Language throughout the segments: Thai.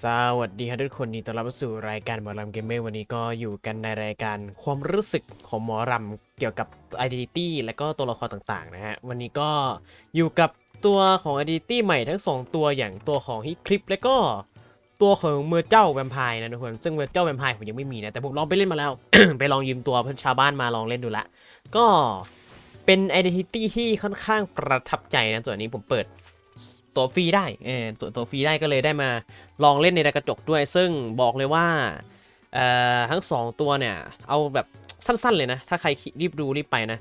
สวัสดีครับทุกคนยินดีต้อนรับสู่รายการหมอรำเกมเมอร์วันนี้ก็อยู่กันในรายการความรู้สึกของหมอรำเกี่ยวกับ Identity และก็ตัวละครต่างๆนะฮะ วันนี้ก็อยู่กับตัวของ Identity ใหม่ทั้ง 2 ตัวอย่างตัวของฮิคลิปและก็ตัวของเมอร์เจ้าแวมไพร์นะทุกคนซึ่งเมอร์เจ้าแวมไพร์ผมยังไม่มีนะ แต่ผมลองไปเล่นมาแล้ว ไปลองยืมตัวเพื่อนชาวบ้านมาลองเล่นดูละ ก็เป็น Identity ที่ค่อนข้างประทับใจนะตัวนนี้ผมเปิด ตัวฟรีได้เออตัวตัวฟรีได้ก็เลยได้มาลองเล่นในกระจกด้วย ซึ่งบอกเลยว่าเอ่อทั้งสองตัวเนี่ย เอาแบบสั้นๆเลยนะ ถ้าใครรีบดูรีบไปนะ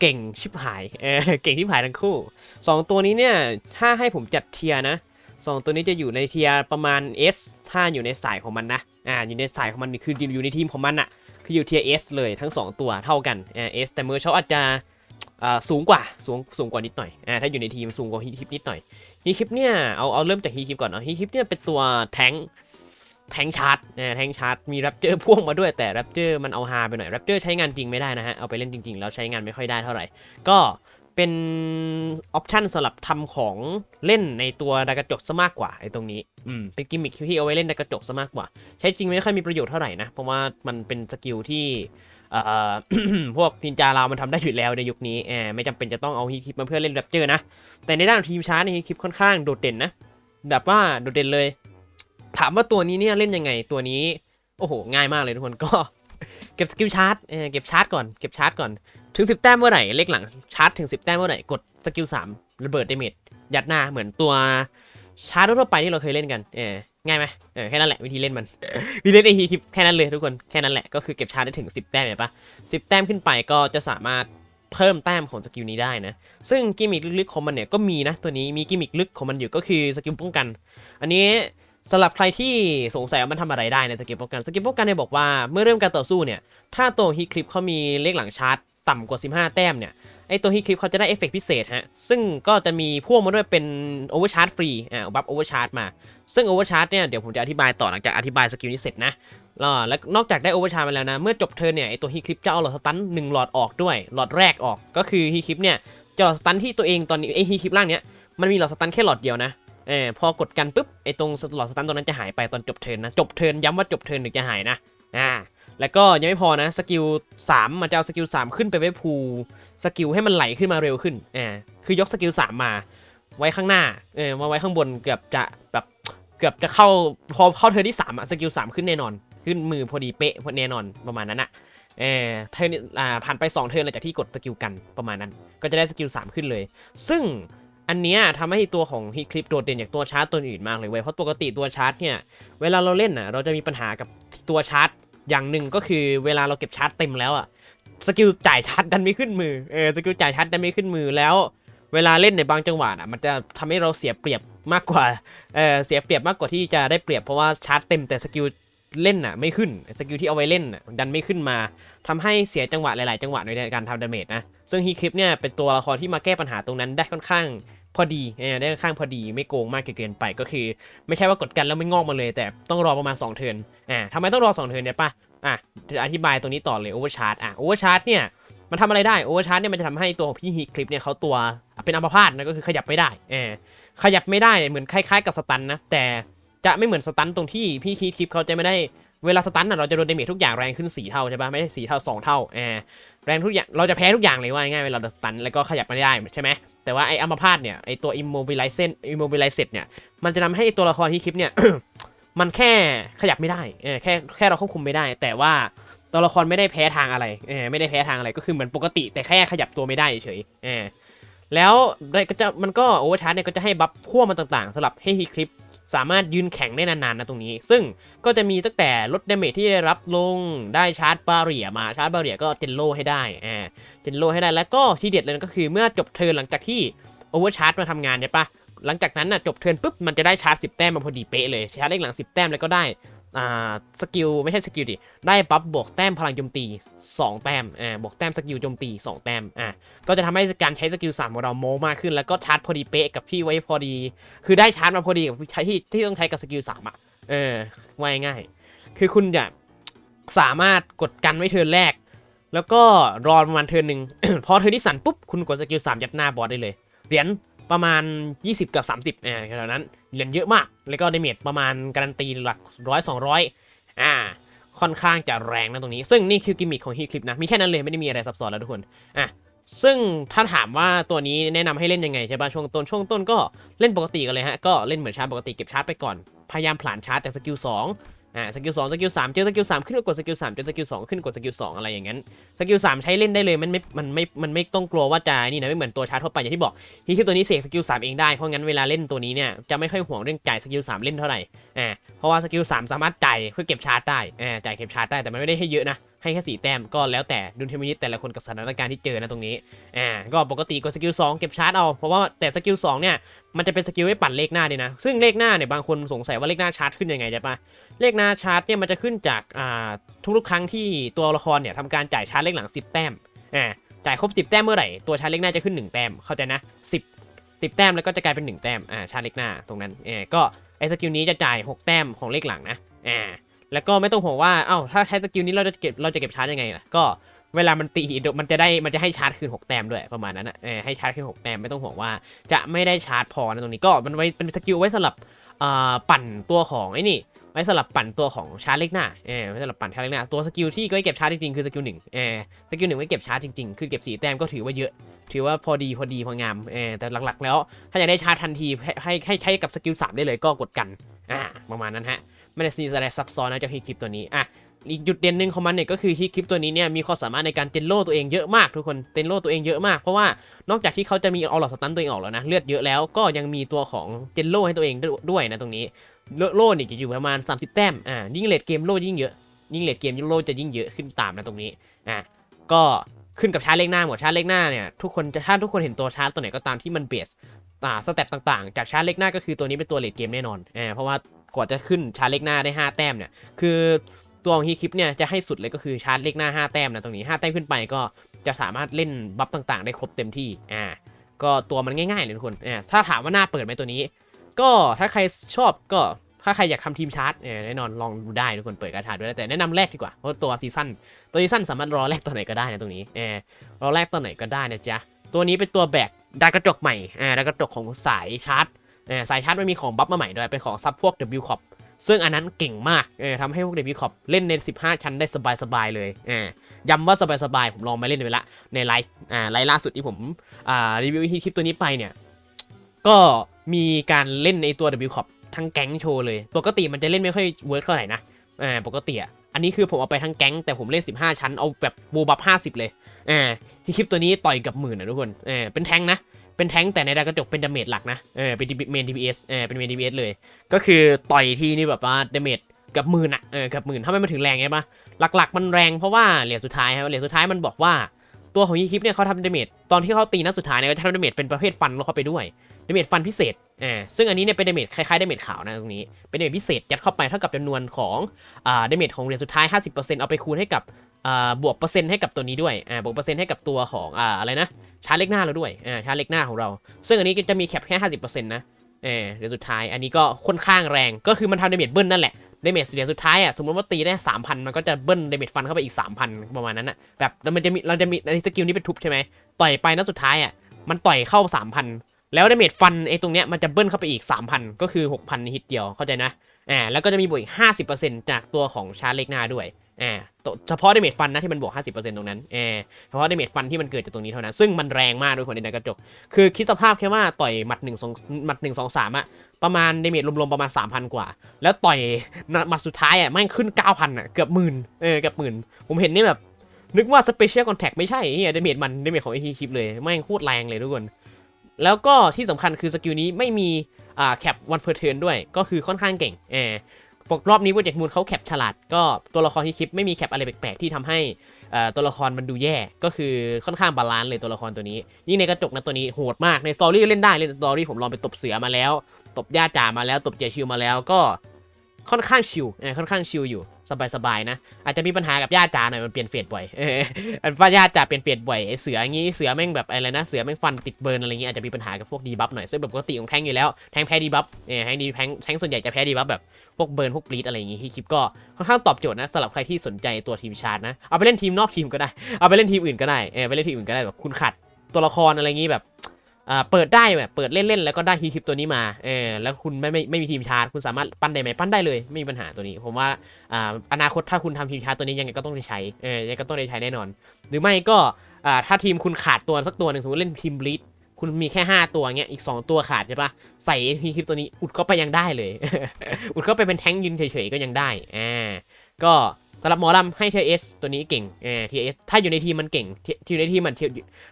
เก่งชิบหายเออเก่งชิบหายทั้งคู่สองตัวนี้เนี่ย ถ้าให้ผมจัดเทียนะสองตัวนี้จะอยู่ในเทียประมาณ S ถ้าอยู่ในสายของมันนะ อ่า อยู่ในสายของมันคืออยู่ในทีมของมันอะคืออยู่เทีย S เลยทั้งสองตัวเท่ากันอ่า S แต่เมอร์เขาอาจจะ สูงกว่าสูงสูงกว่านิดหน่อยอ่าถ้าอยู่ในทีมสูงกว่าฮิปนิดหน่อยฮีคิปเนี่ยเอาเอาเริ่มจากฮีคิปก่อนเนาะฮีคิปเนี่ยเป็นตัวแทงแทงชาร์จนะแทงชาร์จมีแรปเจอร์พ่วงมาด้วยแต่แรปเจอร์มันเอาฮาไปหน่อยแรปเจอร์ใช้งานจริงไม่ได้นะฮะ เอาไปเล่นจริง ๆ แล้วใช้งานไม่ค่อยได้เท่าไหร่ ก็เป็นออปชันสำหรับทำของเล่นในตัวดากระจกซะมากกว่าไอ้ตรงนี้อืมเป็นกิมมิคที่เอาไว้เล่นดากระจกซะมากกว่า ใช้จริงไม่ค่อยมีประโยชน์เท่าไหร่นะ เพราะว่ามันเป็นสกิลที่ พวกนินจาเรามันทำได้อยู่แล้วในยุคนี้แอไม่จำเป็นจะต้องเอาฮีคลิปมาเพื่อเล่นแรปเจอร์นะ แต่ในด้านทีมชาร์จนี่คลิปค่อนข้างโดดเด่นนะ แบบว่าโดดเด่นเลย ถามว่าตัวนี้เนี่ยเล่นยังไงตัวนี้ โอ้โห ง่ายมากเลยทุกคนก็เก็บสกิลชาร์จเออเก็บชาร์จก่อน เก็บชาร์จก่อน ถึง 10 แต้มเมื่อไหร่ เลขหลังชาร์จถึง 10 แต้มเมื่อไหร่ กดสกิล3ระเบิดเดเมจยัดหน้าเหมือนตัว ชาร์จทั่วไปที่เราเคยเล่นกันเออง่ายไหมเออแค่นั้นแหละวิธีเล่นมันวิธีเล่นไอทีคลิปแค่นั้นเลยทุกคนแค่นั้นแหละก็คือเก็บชาร์จได้ถึง 10 แต้มเห็นปะ10แต้มขึ้นไปก็จะสามารถเพิ่มแต้มของสกิลนี้ได้นะ ซึ่งกิมมิคลึกๆของมันเนี่ยก็มีนะตัวนี้มีกิมมิคลึกของมันอยู่ก็คือสกิลป้องกัน อันนี้สำหรับใครที่สงสัยว่ามันทำอะไรได้ในสกิลป้องกันสกิลป้องกันเนี่ยบอกว่าเมื่อเริ่มการต่อสู้เนี่ยถ้าตัวฮีคลิปเขามีเลขหลังชาร์จต่ำกว่า 15 แต้มเนี่ย ไอตัวฮีคลิปเขาจะได้เอฟเฟกต์พิเศษฮะ ซึ่งก็จะมีพ่วงมาด้วยเป็นโอเวอร์ชาร์จฟรี อ่าบัฟโอเวอร์ชาร์จมา ซึ่งโอเวอร์ชาร์จเนี่ย เดี๋ยวผมจะอธิบายต่อหลังจากอธิบายสกิลนี้เสร็จนะแล้วแล้วนอกจากได้โอเวอร์ชาร์จมาแล้วนะ เมื่อจบเทิร์นเนี่ยไอตัวฮีคลิปจะเอาหลอดสตันหนึ่งหลอดออกด้วย หลอดแรกออก ก็คือฮีคลิปเนี่ยจะหลอดสตันที่ตัวเองตอนนี้ไอฮีคลิปล่างเนี้ย มันมีหลอดสตันแค่หลอดเดียวนะเออพอกดกันปุ๊บไอตรงหลอดสตันตรงนั้นจะหายไปตอนจบเทิร์นนะ จบเทิร์นย้ำว่าจบเทิร์นถึงจะหายนะ อ่า แล้วก็ยังไม่พอนะสกิล3มันจะเอาสกิล3ขึ้นไปไว้พูสกิลให้มันไหลขึ้นมาเร็วขึ้นอ่าคือยกสกิล3มาไว้ข้างหน้าเออมาไว้ข้างบนเกือบจะแบบเกือบจะเข้าพอเข้าเทิร์ที่3อะสกิล3ขึ้นแน่นอน ขึ้นมือพอดีเป๊ะพอแน่นอนประมาณนั้นอะเออเทิร์นอ่าผ่านไปสองเทิร์หลังจากที่กดสกิลกันประมาณนั้น ก็จะได้สกิล3ขึ้นเลย ซึ่งอันเนี้ยทำให้ตัวของฮีคลิปโดดเด่นจากตัวชาร์จตัวอื่นมากเลยเว้ยเพราะปกติตัวชาร์จเนี่ยเวลาเราเล่นน่ะเราจะมีปัญหากับตัวชาร์จ อย่างหนึ่งก็คือเวลาเราเก็บชาร์จเต็มแล้วอะสกิลจ่ายชาร์จดันไม่ขึ้นมือเออสกิลจ่ายชาร์จดันไม่ขึ้นมือแล้ว เวลาเล่นในบางจังหวะอะมันจะทำให้เราเสียเปรียบมากกว่าเออเสียเปรียบมากกว่าที่จะได้เปรียบเพราะว่าชาร์จเต็มแต่สกิลเล่นน่ะไม่ขึ้นสกิลที่เอาไว้เล่นน่ะดันไม่ขึ้นมาทำให้เสียจังหวะหลาย ๆ จังหวะในการทำดาเมจนะซึ่งฮีคลิปเนี่ยเป็นตัวละครที่มาแก้ปัญหาตรงนั้นได้ค่อนข้าง พอดีเออได้ค่อนข้างพอดีไม่โกงมากเกินไปก็คือ ไม่ใช่ว่ากดกันแล้วไม่งอกมาเลย แต่ต้องรอประมาณ 2 เทิร์นอ่าทำไมต้องรอ 2 เทิร์นเนี่ยป่ะอะอธิบายตรงนี้ต่อเลยโอเวอร์ชาร์จอะโอเวอร์ชาร์จเนี่ยมันทำอะไรได้โอเวอร์ชาร์จเนี่ยมันจะทำให้ตัวของพี่ฮีคลิปเนี่ยเขาตัวเป็นอัมพาตนะก็คือขยับไม่ได้เออขยับไม่ได้เหมือนคล้ายๆกับสตันนะแต่จะไม่เหมือนสตันตรงที่พี่ฮีคลิปเขาจะไม่ได้เวลาสตันน่ะเราจะโดนเดเมจทุกอย่างแรงขึ้น 4 เท่าใช่ปะไม่ใช่4เท่า 2 เท่าแอแรงทุกอย่างเราจะแพ้ทุกอย่างเลยว่าง่ายเวลาสตันแล้วก็ขยับไม่ได้ใช่ไหม แต่ว่าไอ้อัมพาตเนี่ยไอ้ตัว immobilize immobilize เนี่ยมันจะทำให้ตัวละครที่คลิปเนี่ย มันแค่ขยับไม่ได้เออแค่แค่เราควบคุมไม่ได้ แต่ว่าตัวละครไม่ได้แพ้ทางอะไรเออไม่ได้แพ้ทางอะไรก็คือเหมือนปกติ แต่แค่ขยับตัวไม่ได้เฉยเออแล้วได้ก็จะมันก็โอเวอร์ชาร์จเนี่ยก็จะให้บัฟขั่วมันต่างๆสำหรับให้ฮีคลิป สามารถยืนแข็งได้นานๆนะตรงนี้ ซึ่งก็จะมีตั้งแต่ลดดาเมจที่ได้รับลงได้ชาร์จบาเรียมาชาร์จบาเรียก็เจนโลให้ได้อ่าเจนโลให้ได้แล้วก็ที่เด็ดเลยก็คือเมื่อจบเทิร์นหลังจากที่โอเวอร์ชาร์จมาทำงานเนี่ยปะหลังจากนั้นน่ะจบเทิร์นปุ๊บมันจะได้ชาร์จ10 แต้มมาพอดีเป๊ะเลยชาร์จเลขหลัง 10 แต้มแล้วก็ได้ อ่าสกิลไม่ใช่สกิลดิ ได้บัฟบวกแต้มพลังโจมตี 2 แต้มอ่าบวกแต้มสกิลโจมตี 2 แต้มอ่าก็จะทำให้การใช้สกิล3ของเราโมมากขึ้น แล้วก็ชาร์จพอดีเป๊ะกับที่ไว้พอดี คือได้ชาร์จมาพอดีกับใช้ที่ที่ต้องใช้กับสกิลสามอะเออว่าง่ายคือคุณจะสามารถกดกันไว้เทิร์นแรก แล้วก็รอประมาณเทิร์นหนึ่งพอเทิร์นที่สั่นปุ๊บคุณกดสกิลสามยัดหน้าบอสได้เลยเหรียญประมาณ 20 กับ 30เออแถวนั้น เหรียญเยอะมาก แล้วก็ดาเมจประมาณการันตีหลักร้อยสองร้อยอ่า ค่อนข้างจะแรงนะตรงนี้ ซึ่งนี่คือกิมมิคของฮีคลิปนะ มีแค่นั้นเลยไม่ได้มีอะไรซับซ้อนแล้วทุกคน อะ ซึ่งถ้าถามว่าตัวนี้แนะนำให้เล่นยังไงใช่ปะช่วงต้นช่วงต้นก็เล่นปกติกันเลยฮะ ก็เล่นเหมือนชาร์จปกติเก็บชาร์จไปก่อน พยายามผลานชาร์จจากสกิลสอง อ่าสกิลสองสกิลสามเจอสกิลสามขึ้นกดสกิลสามเจอสกิลสองขึ้นกดสกิลสองอะไรอย่างนั้นสกิลสามใช้เล่นได้เลยมันไม่มันไม่มันไม่ต้องกลัวว่าจะนี่นะไม่เหมือนตัวชาร์ทั่วไปอย่างที่บอกฮีคลิปตัวนี้เสกสกิลสามเองได้เพราะงั้นเวลาเล่นตัวนี้เนี่ยจะไม่ค่อยห่วงเรื่องจ่ายสกิลสามเล่นเท่าไหร่อ่าเพราะว่าสกิลสามสามารถจ่ายเพื่อเก็บชาร์จได้อ่าจ่ายเก็บชาร์จได้แต่มันไม่ได้ให้เยอะนะให้แค่สีแต้มก็แล้วแต่ดุลพินิจแต่ละคนกับสถานการณ์ที่เจอนะตรงนี้อ่าก็ปกติกดสกิลสองเก็บชาร์จเอาเพราะว่าแต่สกิลสองเนี่ยมันจะเป็นสกิลไว้ปั่นเลขหน้าด้วยนะซึ่งเลขหน้าเนี่ยบางคนสงสัยว่าเลขหน้าชาร์จขึ้นยังไงใช่ปะ เลขหน้าชาร์จเนี่ยมันจะขึ้นจากทุกๆครั้งที่ตัวละครเนี่ยทำการจ่ายชาร์จเลขหลัง 10 แต้มอ่าจ่ายครบ 10 แต้มเมื่อไหร่ตัวชาร์จเลขหน้าจะขึ้น 1 แต้มเข้าใจนะ10 10 แต้มแล้วก็จะกลายเป็น 1 แต้มอ่าชาร์จเลขหน้าตรงนั้นเออก็ไอ้สกิลนี้จะจ่าย 6 แต้มของเลขหลังนะอ่าแล้วก็ไม่ต้องห่วงว่าเอ้าถ้าใช้สกิลนี้เราจะเก็บเราจะเก็บชาร์จยังไงล่ะก็เวลามันตีมันจะได้มันจะให้ชาร์จคืน 6 แต้มด้วยประมาณนั้นนะให้ชาร์จคืน 6 แต้มไม่ต้องห่วงว่าจะไม่ได้ชาร์จพอนะตรงนี้ก็มันไว้เป็นสกิลไว้สำหรับปั่นตัวของไอ้นี่ ไว้สำหรับปั่นตัวของชาร์เล็กหน้าเออไว้สำหรับปั่นชาร์เล็กหน้าตัวสกิลที่ไว้เก็บชาร์จจริงๆคือสกิลหนึ่งเออสกิลหนึ่งไว้เก็บชาร์จจริงๆคือเก็บสีแต้มก็ถือว่าเยอะ ถือว่าพอดีพอดีพองามเออแต่หลักๆ แล้ว ถ้าอยากได้ชาร์จทันทีให้ให้ให้ใช้กับสกิลสามได้เลยก็กดกันอ่าประมาณนั้นฮะไม่ได้ซีอะไรซับซ้อนนะเจ้าฮีคลิปตัวนี้อะอีกจุดเด่นหนึ่งของมันเนี่ยก็คือฮีคลิปตัวนี้เนี่ยมีความสามารถในการเจนโล่ตัวเองเยอะมากทุกคนเจนโล่ตัวเองเยอะมากเพราะว่านอกจากที่เขาจะมีเอาหลอดสตันตัวเองออกแล้วนะเลือดเยอะแล้วก็ยังมีตัวของเจนโล่ให้ตัวเองด้วยนะตรงนี้ โลโล่เนี่ยจะอยู่ประมาณ 30 แต้ม อ่า ยิ่งเลดเกมโล่ยิ่งเยอะ ยิ่งเลดเกมยิ่งโล่จะยิ่งเยอะขึ้นตามนะตรงนี้ อ่า ก็ขึ้นกับชาร์จเลขหน้าหมดชาร์จเลขหน้าเนี่ยทุกคนจะถ้าทุกคนเห็นตัวชาร์จตัวไหนก็ตามที่มันเบสอ่าสเตตต่างๆ จากชาร์จเลขหน้าก็คือตัวนี้เป็นตัวเลดเกมแน่นอนอ่าเพราะว่ากว่าจะขึ้นชาร์จเลขหน้าได้ 5 แต้มเนี่ย คือตัวของฮีคลิปเนี่ยจะให้สุดเลยก็คือชาร์จเลขหน้า 5 แต้มนะตรงนี้ 5 แต้มขึ้นไปก็จะสามารถเล่นบัฟต่างๆ ได้ครบเต็มที่ อ่า ก็ตัวมันง่ายๆเลยทุกคน อ่า ถ้าถามว่าหน้าเปิดไหมตัวนี้ ก็ถ้าใครชอบก็ถ้าใครอยากทำทีมชาร์จเออแน่นอนลองดูได้ทุกคนเปิดกระถาด้วยแต่แนะนำแรกดีกว่าเพราะตัวซีซั่นตัวซีซั่นสามารถรอแรกตัวไหนก็ได้นะตรงนี้เออรอแรกตัวไหนก็ได้นะจ๊ะตัวนี้เป็นตัวแบกดากระจกใหม่อ่าดากระจกของสายชาร์จเออสายชาร์จมันมีของบัฟมาใหม่ด้วยเป็นของซับพวก W c o p ซึ่งอันนั้นเก่งมากเออทำให้พวก W c o p เล่นใน 15 ชั้นได้สบายๆเลยเออย้ำว่าสบายๆผมลองมาเล่นไปละในไลฟ์อ่าไลฟ์ล่าสุดที่ผมอ่ารีวิวคลิปตัวนี้ไปเนี่ยก็ มีการเล่นในตัว W c o p ทั้งแก๊งโชว์เลย ปกติมันจะเล่นไม่ค่อยเวิร์กเท่าไหร่นะอ่าปกติอะอันนี้คือผมเอาไปทั้งแก๊งแต่ผมเล่น 15 ชั้นเอาแบบบูบับ 50 เลยอ่าที่คลิปตัวนี้ต่อยกับหมื่นนะทุกคนเออเป็นแทงนะเป็นแทงแต่ในดากระจกเป็นดาเมจหลักนะเออเป็นเมน DPS เอสอเป็นเมน DPS เอสเลย ก็คือต่อยทีนี่แบบว่าดาเมจกับหมื่นอะเออกับหมื่นถ้าไม่มาถึงแรงไงปะหลักๆ มันแรงเพราะว่าเหรียญสุดท้ายครับเหรียญสุดท้ายมันบอกว่าตัวของยีคลิปเนี่ยเขาทำดาเมจตอนที่เขาตีนัดสุดท้ายเนี่ยก็จะทำดาเมจเป็นประเภทฟันเข้าไปด้วย ดาเมจฟันพิเศษอ่าซึ่งอันนี้เนี่ยเป็นดาเมจคล้ายๆดาเมจขาวนะตรงนี้ เป็นดาเมจพิเศษยัดเข้าไปเท่ากับจำนวนของอ่าดาเมจของเหรียญสุดท้าย 50%เอาไปคูณให้กับอ่าบวกเปอร์เซ็นต์ให้กับตัวนี้ด้วยอ่าบวกเปอร์เซ็นต์ให้กับตัวของอ่าอะไรนะชาร์เล็กหน้าเราด้วยอ่าชาร์เล็กหน้าของเรา ซึ่งอันนี้จะมีแคปแค่ 50%นะเออเหรียญสุดท้ายอันนี้ก็ค่อนข้างแรงก็คือมันทำดาเมจเบิ้ลนั่นแหละดาเมจเหรียญสุดท้ายอะสมมติว่าตีได้3,000มันก็จะเบิ้ลดาเมจฟันเข้าไปอีก3,000ประมาณนั้นอะแบบแล้วมันจะมีเราจะมีในสกิลนี้เป็นทุบใช่ไหมต่อยไปนัดสุดท้ายอะมันต่อยเข้า3,000 แล้วดาเมจฟันไอ้ตรงเนี้ยมันจะเบิ้ลเข้าไปอีก 3,000 ก็คือ 6,000ในฮิตเดียวเข้าใจนะอ่าแล้วก็จะมีบวกอีก 50%จากตัวของชาร์เล็กหน้าด้วยอ่าเฉพาะดาเมจฟันนะที่มันบวก 50%ตรงนั้นเออเฉพาะดาเมจฟันที่มันเกิดจากตรงนี้เท่านั้น ซึ่งมันแรงมากด้วยคนในกระจก คือคิดสภาพแค่ว่าต่อยหมัด1 2หมัด1 2 3อะประมาณดาเมจรวมๆประมาณ 3,000 กว่า แล้วต่อยหมัดสุดท้ายอะแม่งขึ้น 9,000อะเกือบหมื่นเออเกือบหมื่นผมเห็นนี่แบบนึกว่าสเปเชียลคอนแทคไม่ใช่เฮียดาเมจมันดาเมจของไอทีคลิปเลยแม่งโคตรแรงเลยทุกคน แล้วก็ที่สำคัญคือสกิลนี้ไม่มีอ่าแคปวันเพอร์เทิร์นด้วย ก็คือค่อนข้างเก่งเออปกรอบนี้โปรเจกต์มูลเขาแคปฉลาด ก็ตัวละครที่คลิปไม่มีแคปอะไรแปลกๆที่ทำให้อ่อตัวละครมันดูแย่ ก็คือค่อนข้างบาลานซ์เลยตัวละครตัวนี้ ยิ่งในกระจกนะตัวนี้โหดมาก ในสตอรี่เล่นได้เล่นสตอรี่ผมลองไปตบเสือมาแล้ว ตบย่าจ่ามาแล้ว ตบเจชิวมาแล้วก็ค่อนข้างชิลเอค่อนข้างชิลอยู่ สบายๆนะ อาจจะมีปัญหากับย่าจ่าหน่อยมันเปลี่ยนเฟสบ่อยเอออันว่าย่าจ่าเปลี่ยนเฟสบ่อยไอเสืออย่างงี้เสือแม่งแบบอะไรนะเสือแม่งฟันติดเบิร์นอะไรเงี้ยอาจจะมีปัญหากับพวกดีบัฟหน่อยซึ่งแบบปกติของแทงอยู่แล้วแทงแพ้ดีบัฟเออแทงดีแทงแทงส่วนใหญ่จะแพ้ดีบัฟแบบพวกเบิร์นพวกบลีดอะไรอย่างงี้ที่คลิปก็ค่อนข้างตอบโจทย์นะสำหรับใครที่สนใจตัวทีมชาร์จนะเอาไปเล่นทีมนอกทีมก็ได้เอาไปเล่นทีมอื่นก็ได้เออไปเล่นทีมอื่นก็ได้แบบคุณขัดตัวละครอะไรอย่างงี้แบบ อ่าเปิดได้แบบเปิดเล่นๆแล้วก็ได้ฮีคลิปตัวนี้มาเออแล้วคุณไม่ไม่ไม่มีทีมชาร์จคุณสามารถปั้นได้ไหมปั้นได้เลยไม่มีปัญหาตัวนี้ ผมว่าอ่าอนาคตถ้าคุณทำทีมชาร์จตัวนี้ยังไงก็ต้องได้ใช้เออยังไงก็ต้องได้ใช้แน่นอน หรือไม่ก็อ่าถ้าทีมคุณขาดตัวสักตัวหนึ่งสมมติเล่นทีมบลีดคุณมีแค่ 5 ตัวเงี้ย อีก 2 ตัวขาดใช่ปะใส่ฮีคลิปตัวนี้อุดเข้าไปยังได้เลย อุดเข้าไปเป็นแท้งยืนเฉยๆก็ยังได้ อ่า ก็สำหรับหมอลำให้เทเอสตัวนี้เก่งเออเทเอสถ้าอยู่ในทีมมันเก่งที่ที่อยู่ในทีมมัน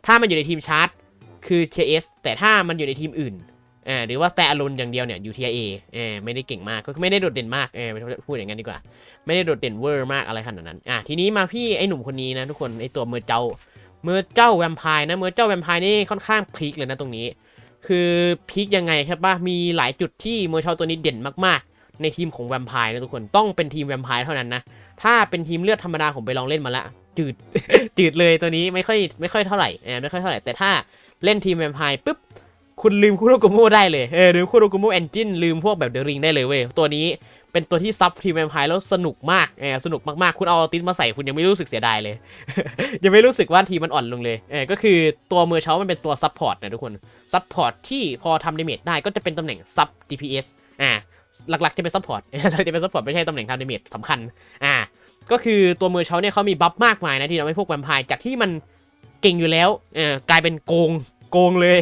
ถ้ามันอยู่ในทีมชาร์จ คือ TS แต่ถ้ามันอยู่ในทีมอื่นอ่าหรือว่าแต่อารมณ์อย่างเดียวเนี่ยอยู่ TIA เอไม่ได้เก่งมากก็ไม่ได้โดดเด่นมากเออพูดอย่างนั้นดีกว่า ไม่ได้โดดเด่นเวอร์มากอะไรขนาดนั้นอะทีนี้มาพี่ไอ้หนุ่มคนนี้นะทุกคนไอ้ตัวเมอร์เจ้าเมอร์เจ้าแวมไพร์นะเมอร์เจ้าแวมไพร์นี่ค่อนข้างพีคเลยนะตรงนี้ คือพีคยังไงครับป่ะมีหลายจุดที่เมอร์เจ้าตัวนี้เด่นมากๆ ในทีมของแวมไพร์นะทุกคนต้องเป็นทีมแวมไพร์เท่านั้นนะถ้าเป็นทีมเลือดธรรมดาผมไปลองเล่นมาละจืดจืดเลยตัวนี้ไม่ค่อยไม่ค่อยเท่าไหร่เออไม่ค่อยเท่าไหร่แต่ถ้า เล่นทีมแวมไพร์ปุ๊บคุณลืมคุโรโกโมได้เลยเออลืมคุโรโกโมแอนจินลืมพวกแบบเดอะริงได้เลยเว้ยตัวนี้เป็นตัวที่ซับทีมแวมไพร์แล้วสนุกมากเออสนุกมากๆ คุณเอาติสมาใส่คุณยังไม่รู้สึกเสียดายเลย ยังไม่รู้สึกว่าทีมมันอ่อนลงเลยเออก็คือตัวเมอร์เชลมันเป็นตัวซับพอร์ตนะทุกคนซับพอร์ตที่พอทำดาเมจได้ก็จะเป็นตำแหน่งซับ DPS อ่าหลักๆจะเป็นซัพพอร์ตจะเป็นซัพพอร์ตไม่ใช่ตำแหน่งทำดาเมจสำคัญอ่าก็คือตัวเมอร์เชลเนี่ยเขามีบัฟมากมายนะที่ทำให้พวกแวมไพร์จากที่มัน ก่งอยู่แล้วเออกลายเป็นโกงโกงเลย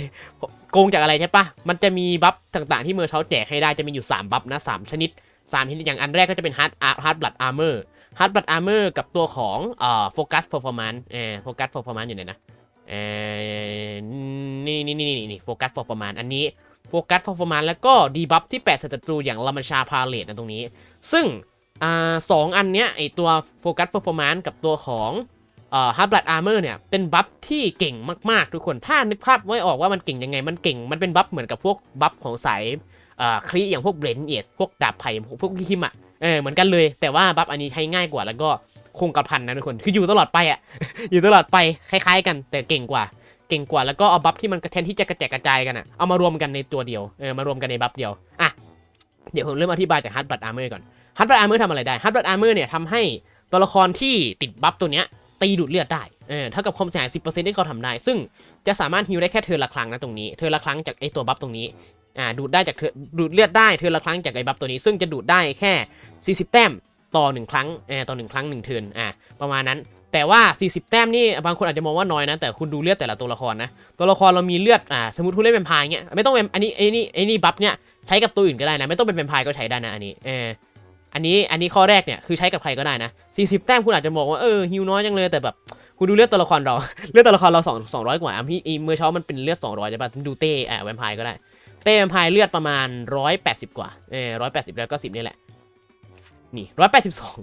โกงจากอะไรใช่ปะมันจะมีบัฟต่างๆที่เมอร์เชลแจกให้ได้จะมีอยู่3บัฟนะ3ชนิด3ชนิดอย่างอันแรกก็จะเป็นฮาร์ดฮาร์ดบลัดอาร์เมอร์ฮาร์ดบลัดอาร์เมอร์กับตัวของเอ่อโฟกัสเพอร์ฟอร์แมนซ์เออโฟกัสเพอร์ฟอร์แมนซ์อยู่ไหนนะเออนี่นี่นี่นี่นี่โฟกัสเพอร์ฟอร์แมนซ์อันนี้โฟกัสเพอร์ฟอร์แมนซ์แล้วก็ดีบัฟที่แปะศัตรูอย่างลามาชาพาเลตนะตรงนี้ ซึ่งอ่าสองอันเนี้ยไอตัวโฟกัสเพอร์ฟอร์แมนซ์กับตัวของ ฮาร์ดบลัดอาร์เมอร์เนี่ยเป็นบัฟที่เก่งมากๆทุกคนถ้านึกภาพไว้ออกว่ามันเก่งยังไงมันเก่งมันเป็นบัฟเหมือนกับพวกบัฟของสายคลีอย่างพวกเบรนเอสพวกดาบไผ่พวกพวกคิมอะเออเหมือนกันเลย แต่ว่าบัฟอันนี้ใช้ง่ายกว่าแล้วก็คงกระพันนะทุกคนคืออยู่ตลอดไปอะอยู่ตลอดไปคล้าย ๆ กันแต่เก่งกว่าเก่งกว่าแล้วก็เอาบัฟที่มันกระแทนที่จะกระแจกกระจายกันอะเอามารวมกันในตัวเดียวเออมารวมกันในบัฟเดียวอะเดี๋ยวผมเริ่มอธิบายจากฮาร์ดบลัดอาร์เมอร์ก่อนฮาร์ดบลัดอาร์เมอร์ทำอะไรได้ฮาร์ดบลัดอาร์เมอร์เนี่ยทำให้ตัวละครที่ติดบัฟตัวเนี้ย ตีดูดเลือดได้ เออ เท่ากับความเสียหาย 10%ที่เขาทำได้ ซึ่งจะสามารถฮิวได้แค่เธอละครั้งนะตรงนี้ เธอละครั้งจากไอตัวบัฟตรงนี้ อ่า ดูดได้จากเธอ ดูดเลือดได้ เธอละครั้งจากไอบัฟตัวนี้ ซึ่งจะดูดได้แค่ 40 แต้มต่อ 1 ครั้งเออต่อ 1 ครั้ง 1 เทิร์น อ่า ประมาณนั้น แต่ว่า 40 แต้มนี่ บางคนอาจจะมองว่าน้อยนะ แต่คุณดูเลือดแต่ละตัวละครนะ ตัวละครเรามีเลือด อ่า สมมติคุณเล่นเป็นพายเงี้ย ไม่ต้องเป็นอันนี้ไอ้นี่ไอ้นี่บัฟเนี่ย ใช้กับตัวอื่นก็ได้นะ ไม่ต้องเป็นแวมไพร์ก็ใช้ได้นะอันนี้ เออ อันนี้อันนี้ข้อแรกเนี่ยคือใช้กับใครก็ได้นะ 40 แต้มคุณอาจจะมองว่าเออฮิวน้อยจังเลยแต่แบบคุณดูเลือดตัวละครเรา เลือดตัวละครเราสองสองร้อยกว่าอะพี่เมื่อเช้ามันเป็นเลือดสองร้อยใช่ป่ะดูเต้อะแวมไพร์ก็ได้ เต้แวมไพร์เลือดประมาณร้อยแปดสิบกว่าเออร้อยแปดสิบแล้วก็สิบนี่แหละ นี่ร้อยแปดสิบสอง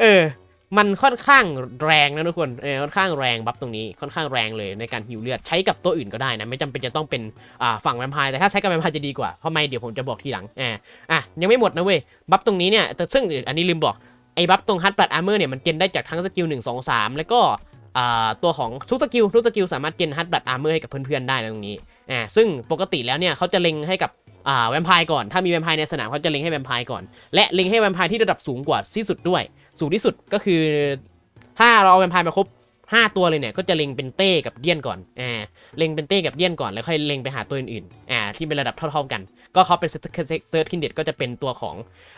เออ มันค่อนข้างแรงนะทุกคนเออค่อนข้างแรงบัฟตรงนี้ค่อนข้างแรงเลยในการฮิวเลือดใช้กับตัวอื่นก็ได้นะไม่จำเป็นจะต้องเป็นอ่าฝั่งแวมไพร์แต่ถ้าใช้กับแวมไพร์จะดีกว่าเพราะไม่เดี๋ยวผมจะบอกทีหลังอ่าอะยังไม่หมดนะเว้ยบัฟตรงนี้เนี่ยแต่ซึ่งอันนี้ลืมบอกไอ้บัฟตรงฮัตปัดอาร์เมอร์เนี่ยมันเจนได้จากทั้งสกิล1 2 3แล้วก็ตัวของทุกสกิลทุกสกิลสามารถเจนฮัตบัดอาร์เมอร์ให้กับเพื่อนๆได้นะตรงนี้อ่าซึ่งปกติแล้วเนี่ยเขาจะเล็งให้กับแวมไพร์ก่อน ถ้ามีแวมไพร์ในสนามเขาจะเล็งให้แวมไพร์ก่อน และเล็งให้แวมไพร์ที่ระดับสูงกว่าที่สุดด้วย สูงที่สุดก็คือ ถ้าเราเอาแวมไพร์มาครบ5 ตัวเลยเนี่ยก็จะเล็งเป็นเต้กับเดียนก่อนอ่าเล็งเป็นเต้กับเดียนก่อนแล้วค่อยเล็งไปหาตัวอื่นๆอ่าที่เป็นระดับเท่าๆกัน ก็เขาเป็นเซิร์ชคินเดตก็จะเป็นตัวของ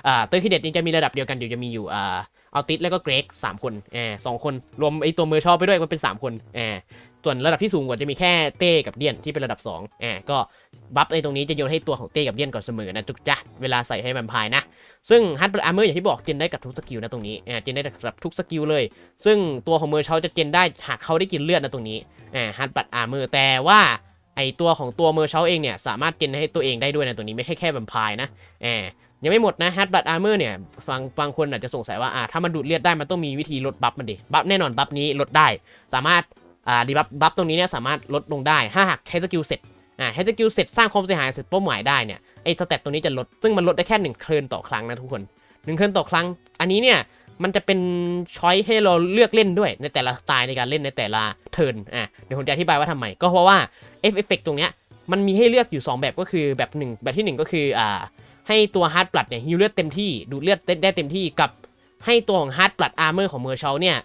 อ่าเตอร์คินเดตนี่จะมีระดับเดียวกันเดี๋ยวจะมีอยู่อ่าเอาติสแล้วก็เกรกสามคนอ่าสองคนรวมไอตัวมือชอบไปด้วยมันเป็น 3 คนอ่า ส่วนระดับที่สูงกว่าจะมีแค่เต้กับเดียนที่เป็นระดับ2แอบก็บัฟไอตรงนี้จะโยนให้ตัวของเต้กับเดียนก่อนเสมอนะจุกจ้ะเวลาใส่ให้แวมไพร์นะ ซึ่งฮัตเปิลอาร์เมอร์อย่างที่บอกเจนได้กับทุกสกิลนะตรงนี้แอบเจนได้กับทุกสกิลเลย ซึ่งตัวของมือเขาจะเจนได้หากเขาได้กินเลือดนะตรงนี้แอบฮัตปัดอาร์เมอร์แต่ว่าไอตัวของตัวเมอร์เชลเองเนี่ยสามารถเจนให้ตัวเองได้ด้วยนะตรงนี้ไม่ใช่แค่แวมไพร์นะแอบยังไม่หมดนะฮัตบัตอาร์เมอร์เนี่ยฟังบางคนอาจจะสงสัยว่าอ่าถ้ามันดูดเลือดได้มันต้องมีวิธีลดบัฟมันดิบัฟแน่นอนบัฟนี้ลดได้ สามารถ อ่าดีบัฟบัฟตรงนี้เนี่ยสามารถลดลงได้ ถ้าหากใช้สกิลเสร็จอ่าใช้สกิลเสร็จสร้างความเสียหายเสร็จเป้าหมายได้เนี่ยไอ้สเตตตัวนี้จะลด ซึ่งมันลดได้แค่หนึ่งเทิร์นต่อครั้งนะทุกคนหนึ่งเทิร์นต่อครั้ง อันนี้เนี่ยมันจะเป็นช้อยให้เราเลือกเล่นด้วยในแต่ละสไตล์ในการเล่นในแต่ละเทิร์นอะเดี๋ยวผมจะอธิบายว่าทำไม ก็เพราะว่าเอฟเอฟเฟกตรงเนี้ยมันมีให้เลือกอยู่ 2 แบบก็คือแบบหนึ่งแบบที่หนึ่งก็คืออ่าให้ตัวฮาร์ดบลัดเนี่ยฮิวเลือดเต็มที่ดูดเลือดได้เต็มที่กับให้ตัวของฮาร์ดบลัดอาร์เมอร์ของเมอร์ชลเนี่ย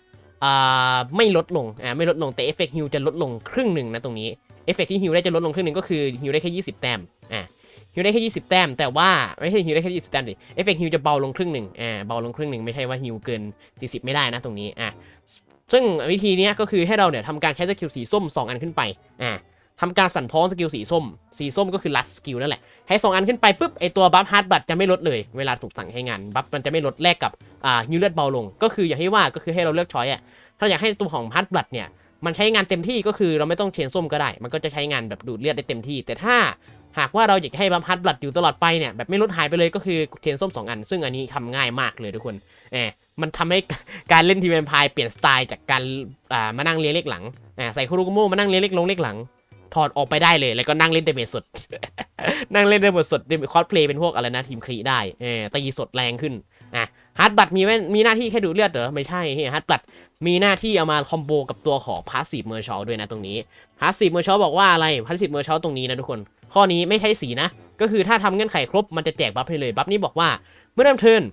ไม่ลดลงอ่าไม่ลดลงแต่เอฟเฟกต์ฮิวจะลดลงครึ่งหนึ่งนะตรงนี้เอฟเฟกต์ที่ฮิวได้จะลดลงครึ่งหนึ่งก็คือฮิวได้แค่20 แต้มอ่าฮิวได้แค่20 แต้ม แต่ว่าไม่ใช่ฮิวได้แค่20 แต้มดิเอฟเฟกต์ฮิวจะเบาลงครึ่งหนึ่งอ่าเบาลงครึ่งหนึ่งไม่ใช่ว่าฮิวเกิน 40 ไม่ได้นะตรงนี้อ่าซึ่งวิธีนี้ก็คือให้เราเนี่ยทำการใช้สกิลสีส้ม 2 อันขึ้นไปอ่า ทำการสั่นพ้องสกิลสีส้ม สีส้มก็คือลัดสกิลนั่นแหละ ให้ 2 อันขึ้นไปปุ๊บไอตัวบัฟฮาร์ดบัตจะไม่ลดเลย เวลาถูกสั่งให้งานบัฟมันจะไม่ลดแลกกับอ่าฮิวเลือดเบาลง ก็คืออย่างที่ว่าก็คือให้เราเลือกช้อยอะถ้าอยากให้ตัวของฮาร์ดบัตเนี่ยมันใช้งานเต็มที่ก็คือเราไม่ต้องเชนส้มก็ได้ มันก็จะใช้งานแบบดูดเลือดได้เต็มที่ แต่ถ้าหากว่าเราอยากให้บัมพัดบลัดอยู่ตลอดไปเนี่ยแบบไม่ลดหายไปเลยก็คือเชนส้ม 2 อัน ซึ่งอันนี้ทำง่ายมากเลยทุกคนแอบมันทำให้การเล่นทีมแวมพร์เปลี่ยนสไตล์จากการอ่ามานั่งเลี้ยงเลขหลังใส่คุรุกุโมมานั่งเลี้ยงเลขลงเลขหลัง ถอดออกไปได้เลย แล้วก็นั่งเล่นเดเมจสด นั่งเล่นเดเมจสดเดเมจคอสเพลย์เป็นพวกอะไรนะทีมคลีได้เออตีสดแรงขึ้นอะฮาร์ดบัตมีไว้มีหน้าที่แค่ดูเลือดเหรอ ไม่ใช่ฮาร์ดบัตมีหน้าที่เอามาคอมโบกับตัวของพาสซีฟเมอร์ชอลด้วยนะตรงนี้พาสซีฟเมอร์ชอลบอกว่าอะไรพาสซีฟเมอร์ชอลตรงนี้นะทุกคน ข้อนี้ไม่ใช่สีนะ ก็คือถ้าทำเงื่อนไขครบมันจะแจกบัฟให้เลยบัฟนี้บอกว่าเมื่อเริ่มเทิร์น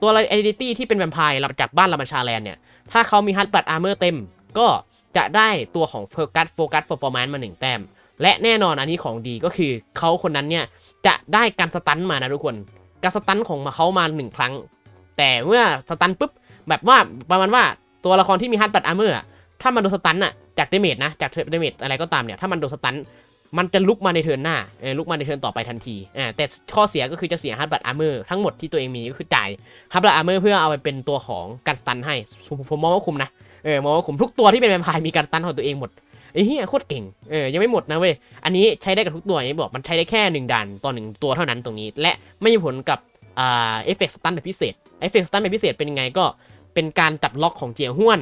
ตัวไรเอเดนตี้ที่เป็นแวมไพร์จากบ้านลามาชาแลนเนี่ยถ้าเขามีฮัตบัตอาร์เมอร์เต็มก็ จะได้ตัวของโฟกัสโฟกัส p e r ฟอร์แมนซ์มาหนึ่งแต้ม และแน่นอนอันนี้ของดีก็คือเขาคนนั้นเนี่ยจะได้การสตันมานะทุกคน การสตันของมาเขามาหนึ่งครั้ง แต่เมื่อสตันปุ๊บแบบว่าประมาณว่าตัวละครที่มีฮาร์ดบัตอาร์เมอร์ถ้ามันโดนสตันอะจากเดเมจนะจากเดเมจอะไรก็ตามเนี่ยถ้ามันโดนสตันมันจะลุกมาในเทิร์นหน้าเออลุกมาในเทิร์นต่อไปทันทีอ่าแต่ข้อเสียก็คือจะเสียฮาร์ดบัตอาร์เมอร์ทั้งหมดที่ตัวเองมีก็คือจ่ายฮาร์ดบัตอาร์เมอร์เพื่อเอาไปเป็นตัวของการสตันให้ผมผมมองว่าคุ้มนะ เออมองว่าคุ้มทุกตัวที่เป็นแวมไพร์มีการสตันของตัวเองหมดไอ้เหี้ยโคตรเก่ง เออ ยังไม่หมดนะเว้ย อันนี้ใช้ได้กับทุกตัวอย่างที่บอก มันใช้ได้แค่หนึ่งด่านต่อหนึ่งตัวเท่านั้นตรงนี้ และไม่มีผลกับอ่าเอฟเฟกต์สตันแบบพิเศษ เอฟเฟกต์สตันแบบพิเศษเป็นยังไงก็ เป็นการจับล็อกของเจียห้วน